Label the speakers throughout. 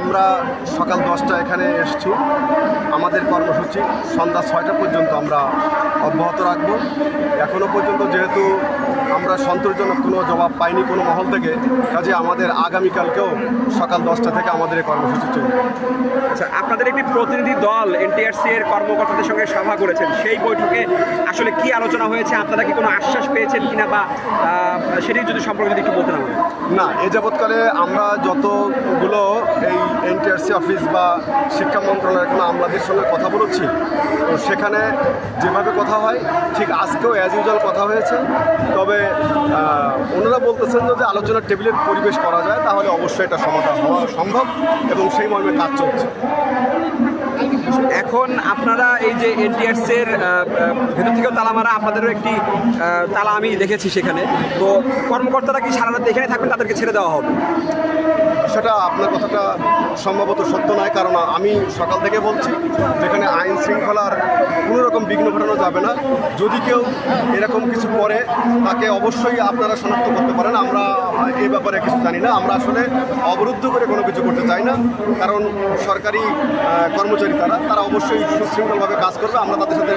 Speaker 1: আমরা সকাল দশটা এখানে এসেছি। আমাদের কর্মসূচি সন্ধ্যা ছয়টা পর্যন্ত আমরা অব্যাহত রাখব। এখনও পর্যন্ত যেহেতু আমরা সন্তোষজনক কোনো জবাব পাইনি কোনো মহল থেকে, কাজে আমাদের আগামীকালকেও সকাল দশটা থেকে আমাদের এই কর্মসূচি চলবে।
Speaker 2: আচ্ছা আপনাদের একটি প্রতিনিধি দল এনটিআরসি এর কর্মকর্তাদের সঙ্গে সভা করেছেন। সেই বৈঠকে আসলে কি আলোচনা হয়েছে? আপনারা কি কোনো আশ্বাস পেয়েছেন কিনা বা সেটি যদি সম্পর্কে একটু বলতে আমাদের
Speaker 1: না, এ যাবৎকালে আমরা যতগুলো এই এনটিআরসি অফিস বা শিক্ষা মন্ত্রণালয়ের কোনো আমলাদের সঙ্গে কথা বলেছি, তো সেখানে যেভাবে কথা হয়, ঠিক আজকেও অ্যাজ ইউজুয়াল কথা হয়েছে। তবে ওনারা বলতেছেন যদি আলোচনার টেবিলের পরিবেশ করা যায়, তাহলে অবশ্যই এটা সমাধান হওয়া সম্ভব এবং সেই মর্মে কাজ চলছে।
Speaker 2: এখন আপনারা এই যে এনটিআরসির ভেতর থেকেও তালা মারা আপনাদেরও একটি তালা আমি দেখেছি সেখানে। তো কর্মকর্তারা কি সারা রাত এখানে থাকবেন, তাদেরকে ছেড়ে দেওয়া হবে?
Speaker 1: সেটা আপনার কথাটা সম্ভবত সত্য নয়, কারণ আমি সকাল থেকে বলছি, যেখানে আইন শৃঙ্খলার কোনো রকম বিঘ্ন ঘটানো যাবে না। যদি কেউ এরকম কিছু করে, তাকে অবশ্যই আপনারা শনাক্ত করতে পারেন। আমরা এই ব্যাপারে কিছু জানি না। আমরা আসলে অবরুদ্ধ করে কোনো কিছু করতে চাই না। কারণ সরকারি কর্মচারী তারা তারা অবশ্যই সুশৃঙ্খলভাবে কাজ করবে। আমরা তাদের সাথে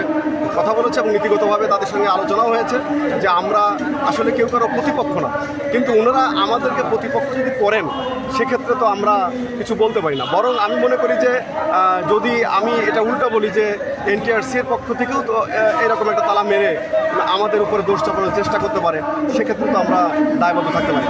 Speaker 1: কথা বলেছি এবং নীতিগতভাবে তাদের সঙ্গে আলোচনাও হয়েছে যে আমরা আসলে কেউ কারও প্রতিপক্ষ না। কিন্তু ওনারা আমাদেরকে প্রতিপক্ষ যদি করেন, সেক্ষেত্রে তো আমরা কিছু বলতে পারি না। বরং আমি মনে করি যে যদি আমি এটা উল্টা বলি যে এনটিআরসি এর পক্ষ থেকেও তো এরকম একটা তালা মেরে আমাদের উপরে দোষ চাপানোর চেষ্টা করতে পারে, সেক্ষেত্রে তো আমরা দায়বদ্ধ থাকতে পারি